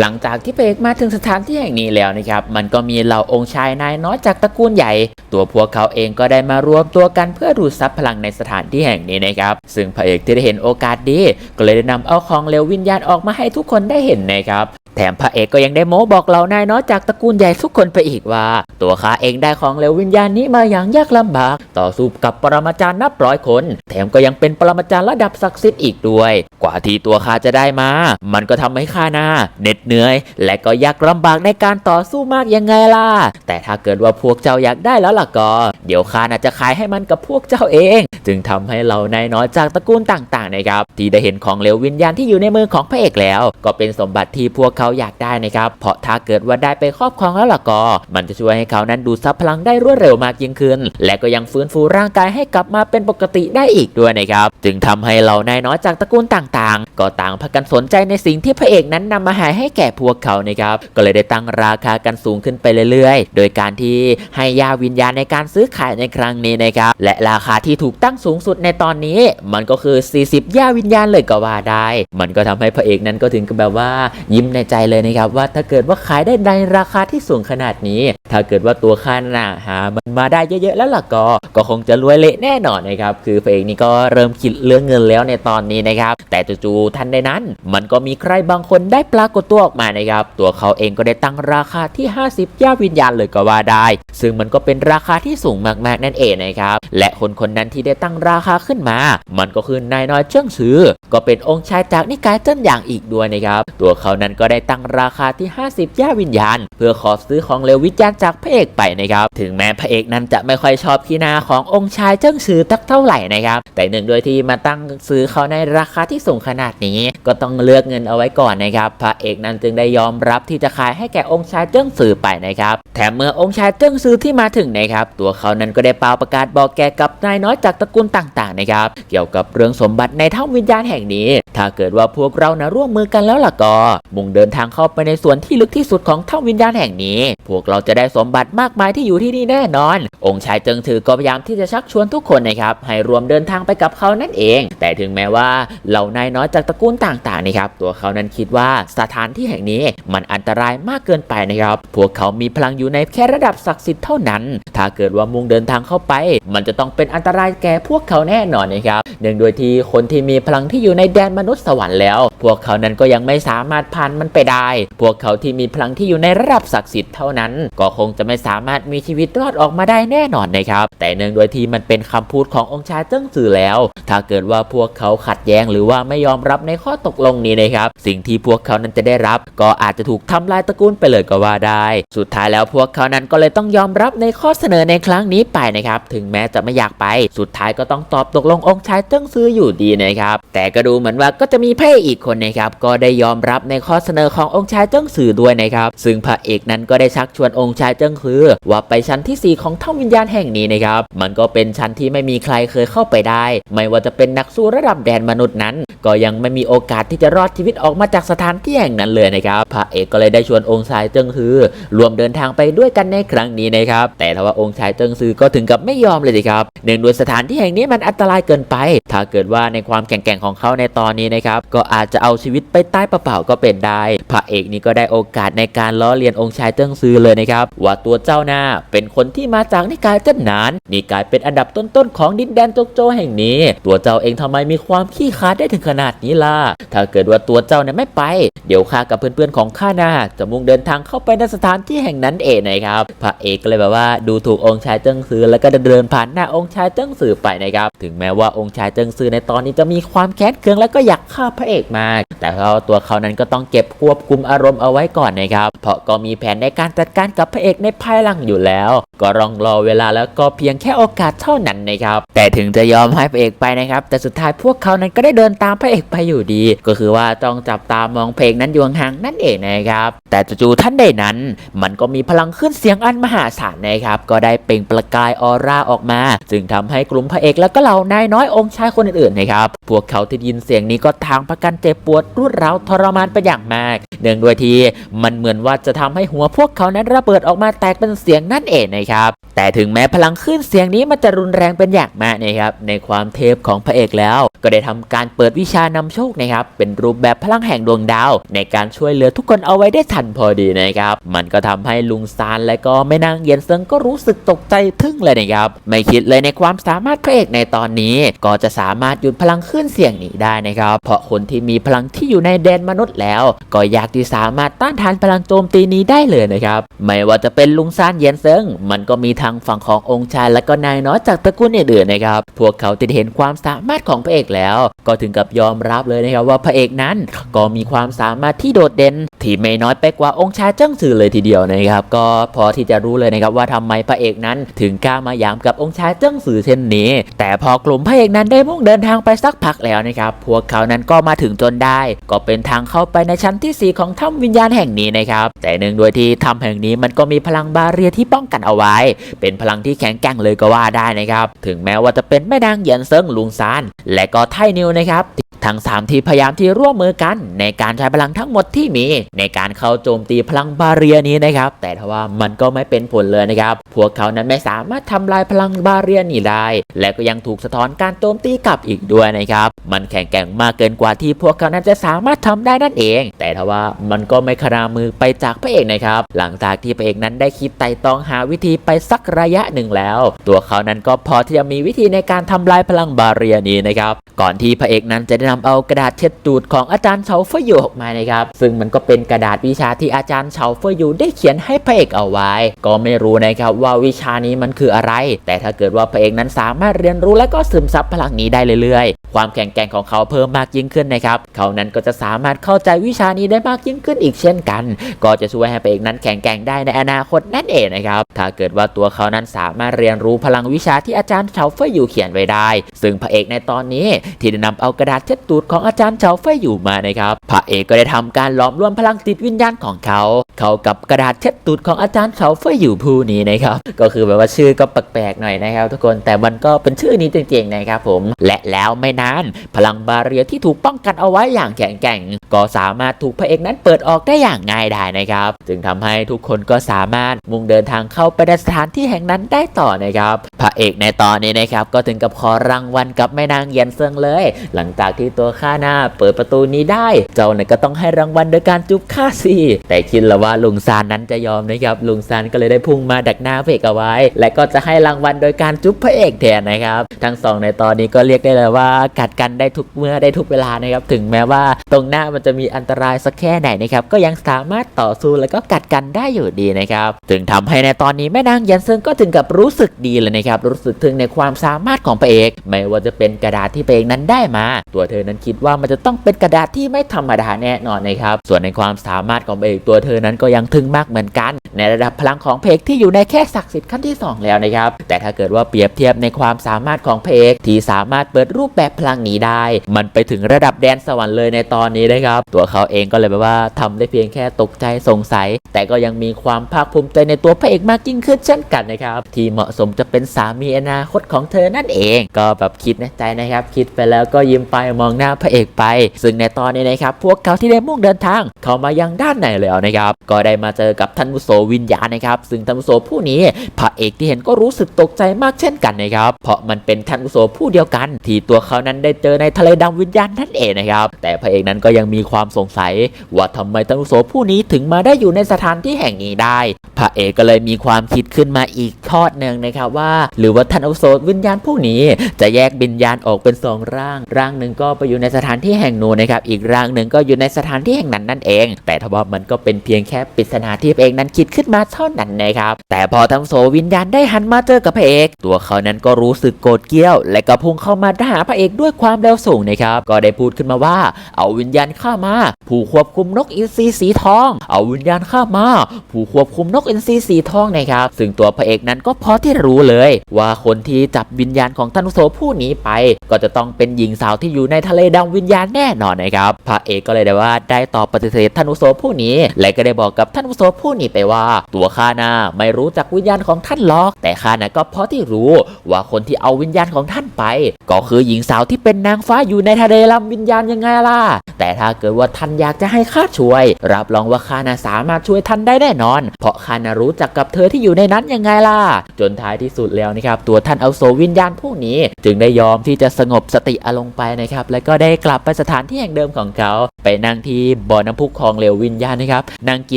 หลังจากที่พระเอกมาถึงสถานที่แห่งนี้แล้วนะครับ มันก็มีเหล่าองค์ชายนายน้อยจากตระกูลใหญ่ ตัวพวกเขาเองก็ได้มารวมตัวกันเพื่อดูดซับพลังในสถานที่แห่งนี้นะครับ ซึ่งพระเอกที่ได้เห็นโอกาสดี ก็เลยได้นำเอาของเหลววิญญาณออกมาให้ทุกคนได้เห็นนะครับแถมพระเอกก็ยังได้โม้บอกเหล่านายน้อยจากตระกูลใหญ่ทุกคนไปอีกว่า ตัวข้าเองได้ของเหลววิญญาณนี้มาอย่างยากลำบาก ต่อสู้กับปรมาจารย์นับร้อยคน แถมก็ยังเป็นปรมาจารย์ระดับศักดิ์สิทธิ์อีกด้วย กว่าที่ตัวข้าจะได้มา มันก็ทำให้ข้านาเหน็ดเหนื่อย และก็ยากลำบากในการต่อสู้มากยังไงล่ะ แต่ถ้าเกิดว่าพวกเจ้าอยากได้แล้วล่ะก็ เดี๋ยวข้าน่าจะขายให้มันกับพวกเจ้าเอง จึงทำให้เหล่านายน้อยจากตระกูลต่างๆนะครับที่ได้เห็นของเหลววิญญาณที่อยู่ในมือของพระเอกแล้ว ก็เป็นสมบัติที่พวกเขาอยากได้นะครับเพราะถ้าเกิดว่าได้ไปครอบครองแล้วล่ะก็ มันจะช่วยให้เขานั้นดูดซับพลังได้รวดเร็วมากยิ่งขึ้น และก็ยังฟื้นฟูร่างกายให้กลับมาเป็นปกติได้อีกด้วยนะครับจึงทำให้เหล่านายน้อยจากตระกูลต่างๆ ก็ต่างพากันสนใจในสิ่งที่พระเอกนั้นนำมาหาให้แก่พวกเขานะครับก็เลยได้ตั้งราคากันสูงขึ้นไปเรื่อยๆ โดยการที่ให้ยาวิญญาณในการซื้อขายในครั้งนี้นะครับและราคาที่ถูกตั้งสูงสุดในตอนนี้ มันก็คือ 40 ย่าวิญญาณเลยก็ว่าได้ มันก็ทำให้พระเอกนั้นก็ถึงกับแบบว่า ยิ้มในใจเลยนะครับ ว่าถ้าเกิดว่าขายได้ในราคาที่สูงขนาดนี้ ถ้าเกิดว่าตัวข้าน่ะหามันมาได้เยอะๆแล้วล่ะก็ ก็คงจะรวยเละแน่นอนนะครับ คือพระเอกนี่ก็เริ่มคิดเรื่องเงินแล้วในตอนนี้นะครับ แต่จู่ๆทันใดนั้น มันก็มีใครบางคนได้ปรากฏตัวออกมานะครับ ตัวเขาเองก็ได้ตั้งราคาที่ 50 ย่าวิญญาณเลยก็ว่าได้ ซึ่งมันก็เป็นราคาที่สูงมากๆนั่นเองนะครับ และคนคนนั้นที่ได้ตั้งราคาขึ้นมา มันก็คือนายน้อยเจิ้งซือ ก็เป็นองค์ชายจากนิกายเจิ้นอย่างอีกด้วยนะครับ ตัวเขานั้นก็ได้ตั้งราคาที่ 50 ย่าวิญญาณ เพื่อขอซื้อของเลววิญญาณจากพระเอกไปนะครับ ถึงแม้พระเอกนั้นจะไม่ค่อยชอบขี้หนาขององค์ชายเจิ้งซือตักเท่าไหร่นะครับ แต่หนึ่งโดยที่มาตั้งซื้อเขาในราคาที่สูงขนาดนี้ ก็ต้องเลือกเงินเอาไว้ก่อนนะครับ พระเอกนั้นจึงได้ยอมรับที่จะขายให้แก่องค์ชายเจิ้งซือไปนะครับแถมเมื่อองค์ชายเจิ้งซือที่มาถึงนะครับตัวเขานั้นก็ได้เป่าประกาศบอกแกกับนายน้อยจากตระกูลต่างๆนะครับ เกี่ยวกับเรื่องสมบัติในถ้ำวิญญาณแห่งนี้ ถ้าเกิดว่าพวกเรานะร่วมมือกันแล้วล่ะก็ มุ่งเดินทางเข้าไปในส่วนที่ลึกที่สุดของถ้ำวิญญาณแห่งนี้ พวกเราจะได้สมบัติมากมายที่อยู่ที่นี่แน่นอน องค์ชายเจิงถือก็พยายามที่จะชักชวนทุกคนนะครับให้รวมเดินทางไปกับเขานั่นเอง แต่ถึงแม้ว่าเหล่านายน้อยจากตระกูลต่างๆนะครับตัวเขานั้นคิดว่าสถานที่แห่งนี้มันอันตรายมากเกินไปนะครับ พวกเขามีพลังอยู่ในแค่ระดับศักดิ์สิทธิ์เท่านั้น ถ้าเกิดว่ามุ่งเดินทางเข้าไป มันจะต้องเป็นอันตรายแก่พวกเขาแน่นอนนะครับเนื่องโดยที่คนที่มีพลังที่อยู่ในแดนมนุษย์สวรรค์แล้ว พวกเขานั้นก็ยังไม่สามารถผ่านมันไปได้ พวกเขาที่มีพลังที่อยู่ในระดับศักดิ์สิทธิ์เท่านั้น ก็คงจะไม่สามารถมีชีวิตรอดออกมาได้แน่นอนนะครับ แต่เนื่องโดยที่มันเป็นคำพูดขององค์ชายเจิ้งซือแล้ว ถ้าเกิดว่าพวกเขาขัดแย้งหรือว่าไม่ยอมรับในข้อตกลงนี้นะครับ สิ่งที่พวกเขานั้นจะได้รับ ก็อาจจะถูกทำลายตระกูลไปเลยก็ว่าได้ สุดท้ายแล้วพวกเขานั้นก็เลยต้องยอมรับในข้อเสนอในครั้งนี้ไปนะครับ ถึงแม้จะไม่อยากไป สุดท้ายก็ต้องตอบตกลงองค์ชายเจิ้งซื้ออยู่ดีนะครับแต่ก็ดูเหมือนว่าก็จะมีพระเอกอีกคนนะครับก็ได้ยอมรับในข้อเสนอขององค์ชายเจิ้งซื้อด้วยนะครับซึ่งพระเอกนั้นก็ได้ชักชวนองค์ชายเจิ้งซือว่าไปชั้นที่ 4 ของถ้ำวิญญาณแห่งนี้นะครับมันก็เป็นชั้นที่ไม่มีใครเคยเข้าไปได้ ไม่ว่าจะเป็นนักสู้ระดับแดนมนุษย์นั้น ก็ยังไม่มีโอกาสที่จะรอดชีวิตออกมาจากสถานที่แห่งนั้นเลยนะครับพระเอกก็เลยได้ชวนองค์ชายเจิ้งซือรวมเดินทางไปด้วยกันในครั้งนี้นะครับแต่ทว่าองค์ชายเจิ้งซื้อก็ถึงกับไม่ยอมเลยสิครับเนื่องด้วยสถานที่แห่งนี้มันอันตรายเกินไป ถ้าเกิดว่าในความแข็งแกร่งของเขาในตอนนี้นะครับ ก็อาจจะเอาชีวิตไปใต้เปล่าๆก็เป็นได้ พระเอกนี่ก็ได้โอกาสในการล้อเลียนองค์ชายเจิ้งซือเลยนะครับ ว่าตัวเจ้าหน้าเป็นคนที่มาจากนิกายเจิ้นหนานนิกายเป็นอันดับต้นๆของดินแดนโจกโจแห่งนี้ ตัวเจ้าเองทำไมมีความขี้ขลาดได้ถึงขนาดนี้ล่ะ ถ้าเกิดว่าตัวเจ้าเนี่ยไม่ไป เดี๋ยวข้ากับเพื่อนๆของข้าน่าจะมุ่งเดินทางเข้าไปในสถานที่แห่งนั้นเองนะครับ พระเอกก็เลยแบบว่าดูถูกองค์ชายเจิ้งซือแล้วก็เดินผ่านหน้าองค์ชายเจิ้งซือไปนะครับถึงแม้ว่าองค์ชายเจิงซือในตอนนี้จะมีความแค้นเคืองแล้วก็อยากฆ่าพระเอกมาก แต่เขาตัวเขานั้นก็ต้องเก็บควบคุมอารมณ์เอาไว้ก่อนนะครับเพราะก็มีแผนในการจัดการกับพระเอกในภายหลังอยู่แล้ว ก็รองรอเวลาแล้วก็เพียงแค่โอกาสเท่านั้นนะครับแต่ถึงจะยอมให้พระเอกไปนะครับ แต่สุดท้ายพวกเขานั้นก็ได้เดินตามพระเอกไปอยู่ดี ก็คือว่าต้องจับตามองเพลงนั้นอยู่ห่างนั่นเองนะครับ แต่จู่ๆท่านใดนั้น มันก็มีพลังขึ้นเสียงอันมหาศาลนะครับ ก็ได้เปล่งประกายออร่าออกมา จึงทำให้กลุ่มพระเอกและก็เหล่านายน้อยองค์ชายคนอื่นๆนะครับ พวกเขาที่ได้ยินเสียงนี้ก็ทางประกันเจ็บปวดรวดร้าวทรมานเป็นอย่างมาก เนื่องด้วยที่มันเหมือนว่าจะทำให้หัวพวกเขานั้นระเบิดออกมาแตกเป็นเสียงนั่นเองนะครับ แต่ถึงแม้พลังขึ้นเสียงนี้มันจะรุนแรงเป็นอย่างมากนะครับ ในความเทพของพระเอกแล้ว ก็ได้ทำการเปิดวิชานำโชคนะครับ เป็นรูปแบบพลังแห่งดวงดาว ในการช่วยเหลือทุกคนเอาไว้ได้ทันพอดีนะครับ มันก็ทำให้ลุงซานและก็แม่นางเย็นเซิงก็รู้สึกตกใจทึ่งเลยนะครับ ไม่คิดเลยในความสามารถพระเอกในตอนนี้ก็จะสามารถหยุดพลังขึ้นเสียงนี้ได้นะครับ เพราะคนที่มีพลังที่อยู่ในแดนมนุษย์แล้ว ก็อยากที่สามารถต้านทานพลังโจมตีนี้ได้เลยนะครับ ไม่ว่าจะเป็นลุงซานเย็นเซิงมันก็มีทางฝั่งขององค์ชายและก็นายน้อยจากตระกูลอื่นๆนะครับ พวกเขาติดเห็นความสามารถของพระเอกแล้ว ก็ถึงกับยอมรับเลยนะครับว่าพระเอกนั้นก็มีความสามารถที่โดดเด่นที่ไม่น้อยไปกว่าองค์ชายเจิ้งซือเลยทีเดียวนะครับ ก็พอที่จะรู้เลยนะครับว่าทำไมพระเอกนั้นถึงกล้ามายามกับองค์ชายเจิ้งซือเช่นนี้แต่พอกลุ่มพระเอกนั้นได้มุ่งเดินทางไปสักพักแล้วนะครับ พวกเขานั้นก็มาถึงจนได้ ก็เป็นทางเข้าไปในชั้นที่ 4 ของถ้ำวิญญาณแห่งนี้นะครับ แต่เนื่องด้วยที่ถ้ำแห่งนี้มันก็มีพลังบาเรียที่ป้องกันเอาไว้ เป็นพลังที่แข็งแกร่งเลยก็ว่าได้นะครับ ถึงแม้ว่าจะเป็นแม่นางเหยียนเซิงลุงซานและก็ไทนิวนะครับ ทั้งสามที่พยายามที่ร่วมมือกัน ในการใช้พลังทั้งหมดที่มี ในการเข้าโจมตีพลังบาเรียนี้นะครับ แต่ทว่ามันก็ไม่เป็นผลเลยนะครับ พวกเขานั้นไม่สามารถทำลายพลังบาเรียนี้ได้ และก็ยังถูกสะท้อนการโจมตีกลับอีกด้วยนะครับ มันแข็งแกร่งมากเกินกว่าที่พวกเขานั้นจะสามารถทำได้นั่นเอง แต่ทว่ามันก็ไม่ครามือไปจากพระเอกนะครับ หลังจากที่พระเอกนั้นได้คิดไต่ตองหาวิธีไปสักระยะหนึ่งแล้ว ตัวเขานั้นก็พอที่จะมีวิธีในการทำลายพลังบาเรียนี้นะครับ ก่อนที่พระเอกนั้นจะได้นำเอากระดาษเช็ดตูดของอาจารย์เฉาเฟยอยู่ออกมานะครับ ซึ่งมันก็เป็นกระดาษวิชาที่อาจารย์เฉาเฟยอยู่ได้เขียนให้พระเอกเอาไว้ ก็ไม่รู้นะครับว่าวิชานี้มันคืออะไร แต่ถ้าเกิดว่าพระเอกนั้นสามารถเรียนรู้และก็ซึมซับพลังนี้ได้เรื่อยๆ ความแข็งแกร่งของเขาเพิ่มมากยิ่งขึ้นนะครับ เขานั้นก็จะสามารถเข้าใจวิชานี้ได้มากยิ่งขึ้นอีกเช่นกัน ก็จะช่วยให้พระเอกนั้นแข็งแกร่งได้ในอนาคตนั่นเองนะครับ ถ้าเกิดว่าตัวเขานั้นสามารถเรียนรู้พลังวิชาที่อาจารย์เฉาเฟยอยู่เขียนไว้ได้ ซึ่งพระเอกในตอนนี้ที่ได้นำเอากระดาษเช็ดตูดของอาจารย์เฉาเฟยอยู่มานะครับพระเอกก็ได้ทำการหลอมรวมพลังจิตวิญญาณของเขา เขากับกระดาษเช็ดตูดของอาจารย์เฉาเฟยอยู่ผู้นี้นะครับก็คือแบบว่าชื่อก็แปลกๆหน่อยนะครับ ทุกคนแต่มันก็เป็นชื่อนี้จริงๆนะครับผม และแล้วไม่นานพลังบาเรียที่ถูกป้องกันเอาไว้อย่างแข็งแกร่ง ก็สามารถถูกพระเอกนั้นเปิดออกได้อย่างง่ายดายนะครับ จึงทำให้ทุกคนก็สามารถมุ่งเดินทางเข้าไปในสถานที่แห่งนั้นได้ต่อนะครับพระเอกในตอนนี้นะครับก็ถึงกับขอรางวัลกับแม่นางเยียนเซิงเลย หลังจากที่ตัวข้าหน้า เปิดประตูนี้ได้ เจ้าเนี่ยก็ต้องให้รางวัลโดยการจุ๊บข้าสิแต่คิดแล้วว่าลุงซานนั้นจะยอมนะครับลุงซานก็เลยได้พุ่งมาดักหน้าพระเอกเอาไว้ และก็จะให้รางวัลโดยการจุ๊บพระเอกแทนนะครับ ทั้งสองในตอนนี้ก็เรียกได้เลยว่ากัดกันได้ทุกเมื่อได้ทุกเวลานะครับถึงแม้ว่าตรงหน้ามันจะมีอันตรายสักแค่ไหนนะครับก็ยังสามารถต่อสู้แล้วก็กัดกันได้อยู่ดีนะครับจึงทำให้ในตอนนี้แม่นางยันเซิงก็ถึงกับรู้สึกดีเลยนะครับรู้สึกถึงในความสามารถของพระเอก ไม่ว่าจะเป็นกระดาษที่พระเอกนั้นได้มา ตัวเธธอนั้นคิดว่ามันจะต้องเป็นกระดาษที่ไม่ธรรมดาแน่นอนนะครับ ส่วนในความสามารถของเอกตัวเธอนั้นก็ยังถึงมากเหมือนกัน ในระดับพลังของเอกที่อยู่ในแค่ศักดิ์สิทธิ์ขั้นที่สองแล้วนะครับ แต่ถ้าเกิดว่าเปรียบเทียบในความสามารถของเอกที่สามารถเปิดรูปแบบพลังนี้ได้ มันไปถึงระดับแดนสวรรค์เลยในตอนนี้นะครับ ตัวเขาเองก็เลยแบบว่าทำได้เพียงแค่ตกใจสงสัย แต่ก็ยังมีความภาคภูมิใจในตัวพระเอกมากยิ่งขึ้นเช่นกันนะครับ ที่เหมาะสมจะเป็นสามีอนาคตของเธอนั่นเอง ก็แบบคิดในใจนะครับ คิดไปแล้วก็ยิ้มไปมองหน้าพระเอกไป ซึ่งในตอนนี้นะครับ พวกเขาที่ได้มุ่งเดินทาง เข้ามายังด้านในแล้วนะครับ ก็ได้มาเจอกับท่านมุโสวิญญาณนะครับ ซึ่งท่านมุโสผู้นี้พระเอกที่เห็นก็รู้สึกตกใจมากเช่นกันนะครับ เพราะมันเป็นท่านมุโสผู้เดียวกัน ที่ตัวเขานั้นได้เจอในทะเลดำวิญญาณนั่นเองนะครับ แต่พระเอกนั้นก็ยังมีความสงสัย ว่าทำไมท่านมุโสผู้นี้ถึงมาได้อยู่ในสถานที่แห่งนี้ได้ พระเอกก็เลยมีความคิดขึ้นมาอีกทอดหนึ่งนะครับว่า หรือว่าท่านอุโสวิญญาณผู้นี้ จะแยกวิญญาณออกเป็นสองร่าง ร่างหนึ่งก็ไปอยู่ในสถานที่แห่งนู้นนะครับ อีกร่างหนึ่งก็อยู่ในสถานที่แห่งนั้นนั่นเอง แต่ทว่ามันก็เป็นเพียงแค่ปริศนาที่พระเอกนั้นคิดขึ้นมาเท่านั้นนะครับ แต่พอท่านโสวิญญาณได้หันมาเจอกับพระเอก ตัวเขานั้นก็รู้สึกโกรธเกรี้ยว และก็พุ่งเข้ามาหาพระเอกด้วยความเร็วสูงนะครับ ก็ได้พูดขึ้นมาว่า เอาวิญญาณข้ามา ผู้ควบคุมนกอินทรีสีทอง เอาวิญญาณข้ามา ผู้ควบคุมนกอินทรีสีทองนะครับซึ่งตัวพระเอกนั้นก็พอที่รู้เลย ว่าคนที่จับวิญญาณของท่านอุโสผู้นี้ไป ก็จะต้องเป็นหญิงสาวที่อยู่ในทะเลดำวิญญาณแน่นอนนะครับพระเอกก็เลยได้ว่าได้ตอบปฏิเสธท่านอุโสผู้นี้ และก็ได้บอกกับท่านอุโสผู้นี้ไปว่า ตัวข้านะไม่รู้จักวิญญาณของท่านหรอก แต่ข้านะก็พอที่รู้ว่าคนที่เอาวิญญาณของท่านไป ก็คือหญิงสาวที่เป็นนางฟ้าอยู่ในทะเลลำวิญญาณยังไงล่ะ แต่ถ้าเกิดว่าท่านอยากจะให้ข้าช่วย รับรองว่าข้านะสามารถช่วยท่านได้แน่นอน เพราะข้านะรู้จักกับเธอที่อยู่ในนั้นยังไงล่ะ จนท้ายที่สุดแล้วนะครับ ตัวท่านเอาโซวิญญาณผู้นี้ จึงได้ยอมที่จะสงบสติอารมณ์ไปนะครับ แล้วก็ได้กลับไปสถานที่แห่งเดิมของเขา ไปนั่งที่บ่อน้ำพุของเหลววิญญาณนะครับนั่งกิ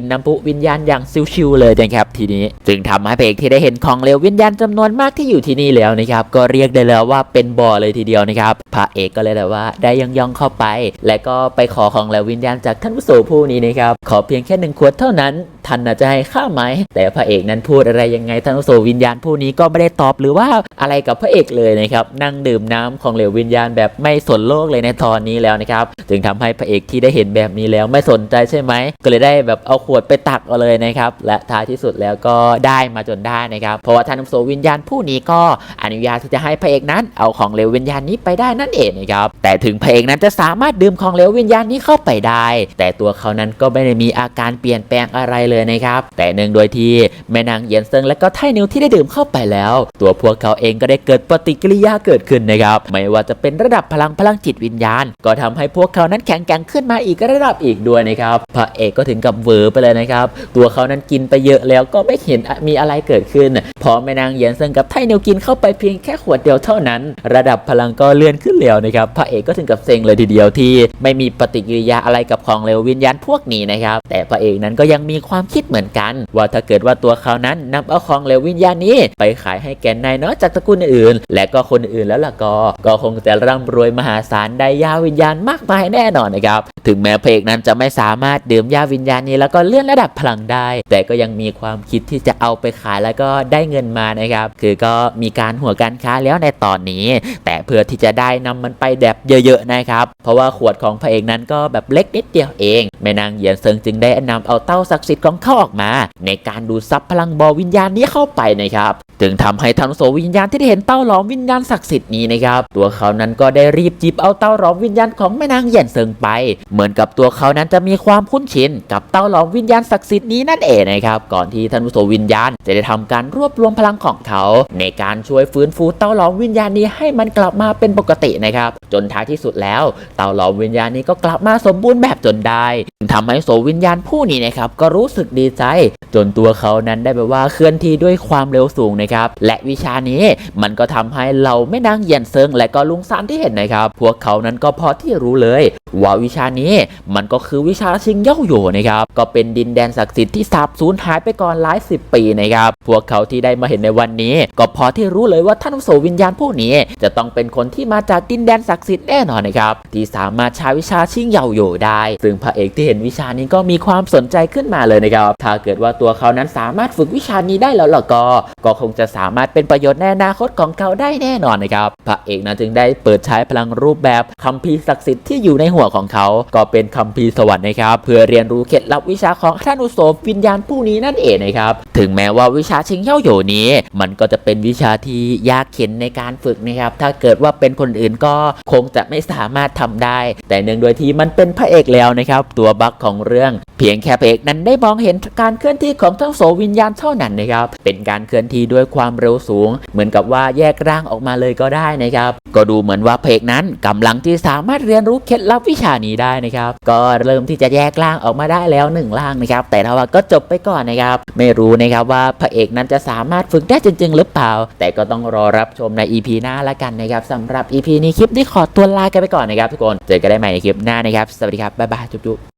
นน้ำพุวิญญาณอย่างชิวๆเลยนะครับทีนี้ จึงทำให้พระเอกที่ได้เห็นของเหลววิญญาณจำนวนมากที่อยู่ที่นี่แล้วนะครับก็เรียกได้เลยว่าเป็นบ่อเลยทีเดียวนะครับพระเอกก็เลยแบบว่าได้ย่องย่องเข้าไป และก็ไปขอของเหลววิญญาณจากท่านผู้สูผู้นี้นะครับขอเพียงแค่หนึ่งขวดเท่านั้นท่านจะให้ข้าไหม แต่พระเอกนั้นพูดอะไรยังไงท่านผู้สูวิญญาณผู้นี้ก็ไม่ได้ตอบหรือว่าอะไรกับพระเอกเลยนะครับนั่งดื่มน้ำของเหลววิญญาณแบบไม่สนโลกเลยในตอนนี้แล้วนะครับจึงทำให้พระเอกที่ได้เห็นแบบนี้แล้วไม่สนใจใช่ไหม ก็เลยได้แบบเอาขวดไปตักเอาเลยนะครับ และท้ายที่สุดแล้วก็ได้มาจนได้นะครับ เพราะว่าท่านผู้สูวิญญาณผู้นี้ก็อนุญาตที่จะให้พระเอกนั้น เอาของเหลววิญญาณนี้ไปได้นั่นเองนะครับ แต่ถึงพระเอกนั้นจะสามารถดื่มของเหลววิญญาณนี้เข้าไปได้ แต่ตัวเขานั้นก็ไม่ได้มีอาการเปลี่ยนแปลงอะไรเลยนะครับ แต่เนื่องโดยที่แม่นางเยียนเซิงและก็ไทนิวที่ได้ดื่มเข้าไปแล้ว ตัวพวกเขาเองก็ได้เกิดปฏิกิริยาเกิดขึ้นนะครับ ไม่ว่าจะเป็นระดับพลังพลังจิตวิญญาณ ก็ทำให้พวกเขานั้นแข็งแกร่งขึ้นมาอีกระดับอีกด้วยนะครับพระเอกก็ถึงกับเวอร์ไปเลยนะครับ ตัวเขานั้นกินไปเยอะแล้วก็ไม่เห็นมีอะไรเกิดขึ้น พอแม่นางเยียนเซิงกับไทเนิวกินเข้าไปเพียงแค่ขวดเดียวเท่านั้น ระดับพลังก็เลื่อนขึ้นแล้วนะครับพระเอกก็ถึงกับเซ็งเลยทีเดียวที่ ไม่มีปฏิกิริยาอะไรกับของเหลววิญญาณพวกนี้นะครับแต่พระเอกนั้นก็ยังมีความคิดเหมือนกัน ว่าถ้าเกิดว่าตัวเขานั้นนำเอาของเหลววิญญาณนี้ ไปขายให้แก่นายน้อจากตระกูลอื่น และก็คนอื่นแล้วล่ะก็ ก็คงจะร่ำรวยมหาศาลได้ยาวิญญาณมากมายแน่นอนนะครับถึงแม้พระเอกนั้นจะไม่สามารถดื่มยาวิญญาณนี้แล้วก็เลื่อนระดับพลังได้ แต่ก็ยังมีความคิดที่จะเอาไปขายแล้วก็ได้เงินมานะครับ คือก็มีการหัวการค้าแล้วในตอนนี้ แต่เพื่อที่จะได้นำมันไปแบบเยอะๆนะครับ เพราะว่าขวดของพระเอกนั้นก็แบบเล็กนิดเดียวเองแม่นางเหยียนเซิงจึงได้นำเอาเต้าศักดิ์สิทธิ์ของเขาออกมา ในการดูดซับพลังบอวิญญาณนี้เข้าไปนะครับจึงทำให้ทันโสวิญญาณที่ได้เห็นเต้าหลอมวิญญาณศักดิ์สิทธิ์นี้นะครับ ตัวเขานั้นก็ได้รีบจิบเอาเต้าหลอมวิญญาณของแม่นางเหยียนเซิงไป เหมือนกับตัวเขานั้นจะมีความคุ้นชินกับเต้าหลอมวิญญาณศักดิ์สิทธิ์นี้นั่นเองนะครับก่อนที่ทันโสวิญญาณจะได้ทำการรวบรวมพลังของเขา ในการช่วยฟื้นฟูเต้าหลอมวิญญาณนี้ให้มันกลับมาเป็นปกตินะครับจนท้ายที่สุดแล้ว เต้าหลอมวิญญาณนี้ก็กลับมาสมบูรณ์แบบจนได้ทำให้โสวิญญาณผู้นี้นะครับก็รู้สึกดีใจ จนตัวเขานั้นได้แบบว่าเคลื่อนที่ด้วยความเร็วสูงนะครับและวิชานี้มันก็ทำให้เราไม่นางเยียนเซิงและก็ลุงซานที่เห็นนะครับพวกเขานั้นก็พอที่รู้เลย ว่าวิชานี้มันก็คือวิชาชิงเย่าโหยนะครับก็เป็นดินแดนศักดิ์สิทธิ์ที่สาบสูญหายไปก่อนหลายสิบปีนะครับพวกเขาที่ได้มาเห็นในวันนี้ ก็พอที่รู้เลยว่าท่านโสวิญญาณผู้นี้ จะต้องเป็นคนที่มาจากดินแดนศักดิ์สิทธิ์แน่นอนนะครับที่สามารถใช้วิชาชิงเย่าโหยได้ ซึ่งพระเอกที่เห็นวิชานี้ก็มีความสนใจขึ้นมาเลยนะครับ ถ้าเกิดว่าตัวเขานั้นสามารถฝึกวิชานี้ได้แล้วล่ะก็ ก็คงจะสามารถเป็นประโยชน์ในอนาคตของเขาได้แน่นอนนะครับ พระเอกนั้นจึงได้เปิดใช้พลังรูปแบบคัมภีร์ศักดิ์สิทธิ์ที่อยู่ในหัวของเขา ก็เป็นคัมภีร์สวรรค์นะครับ เพื่อเรียนรู้เคล็ดลับวิชาของท่านอุโสวิญญาณผู้นี้นั่นเองนะครับ ถึงแม้ว่าวิชาชิงเย่าโยนี้ มันก็จะเป็นวิชาที่ยากเข็นในการฝึกนะครับ ถ้าเกิดว่าเป็นคนอื่นก็คงจะไม่สามารถทำได้ แต่เนื่องโดยที่มันเป็นพระเอกแล้วนะครับ ตัวบั๊กของเรื่อง เพียงแค่พระเอกนั้นได้มองเห็นการเคลื่อนที่ของทั้งโสวิญญาณเท่านั้นนะครับ เป็นการเคลื่อนที่ด้วยความเร็วสูง เหมือนกับว่าแยกร่างออกมาเลยก็ได้นะครับ ก็ดูเหมือนว่าพระเอกนั้นกำลังที่สามารถเรียนรู้เคล็ดลับวิชานี้ได้นะครับ ก็เริ่มที่จะแยกร่างออกมาได้แล้วหนึ่งร่างนะครับ แต่ถ้าว่าก็จบไปก่อนนะครับ ไม่รู้นะครับว่าพระเอกนั้นจะสามารถฝึกได้จริง ๆ หรือเปล่า แต่ก็ต้องรอรับชมใน EP หน้าละกันนะครับสำหรับ EP นี้คลิปนี้ขอตัวลากันไปก่อนนะครับทุกคน เจอกันได้ใหม่ในคลิปหน้านะครับ สวัสดีครับ บ๊ายบาย จุ๊บ